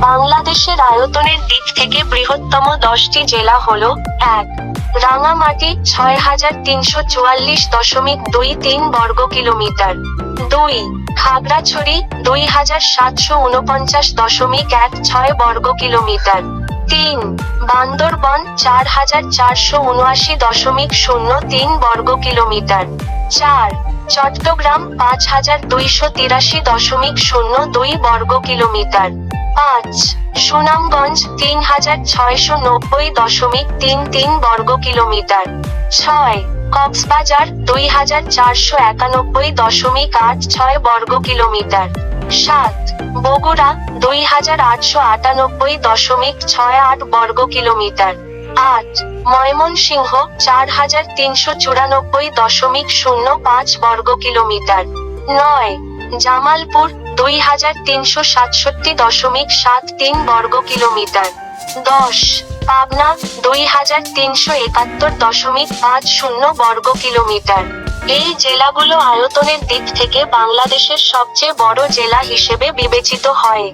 বাংলাদেশের আয়তনের দিক থেকে বৃহত্তম দশটি জেলা হল, এক, রাঙামাটি, ছয় হাজার তিনশো চুয়াল্লিশ দশমিক দুই তিন বর্গ কিলোমিটার, দুই, খাগড়াছড়ি, দুই হাজার সাতশো উনপঞ্চাশ দশমিক এক ছয় বর্গ কিলোমিটার, তিন, বান্দরবন, চার হাজার চারশো উনআশি দশমিক শূন্য তিন বর্গ কিলোমিটার, চার, চট্টগ্রাম, পাঁচ হাজার দুইশো তিরাশি দশমিক শূন্য দুই বর্গ কিলোমিটার পাঁচ, সুনামগঞ্জ তিন হাজার ছয়শো নব্বই দশমিক তিন তিন বর্গ কিলোমিটার। ছয়, কক্সবাজার দুই হাজার চারশো একানব্বই দশমিক আট ছয় বর্গ কিলোমিটার। সাত, বগুড়া দুই হাজার আটশো আটানব্বই দশমিক ছয় আট বর্গ কিলোমিটার। আট, ময়মনসিংহ চার হাজার তিনশো চুরানব্বই দশমিক শূন্য পাঁচ বর্গ কিলোমিটার। নয় জামালপুর দুই হাজার তিনশো সাতষট্টি দশমিক সাত তিন বর্গ কিলোমিটার। দশ, পাবনা দুই হাজার তিনশো একাত্তর দশমিক পাঁচ শূন্য বর্গ কিলোমিটার। এই জেলাগুলো আয়তনের দিক থেকে বাংলাদেশের সবচেয়ে বড় জেলা হিসেবে বিবেচিত হয়।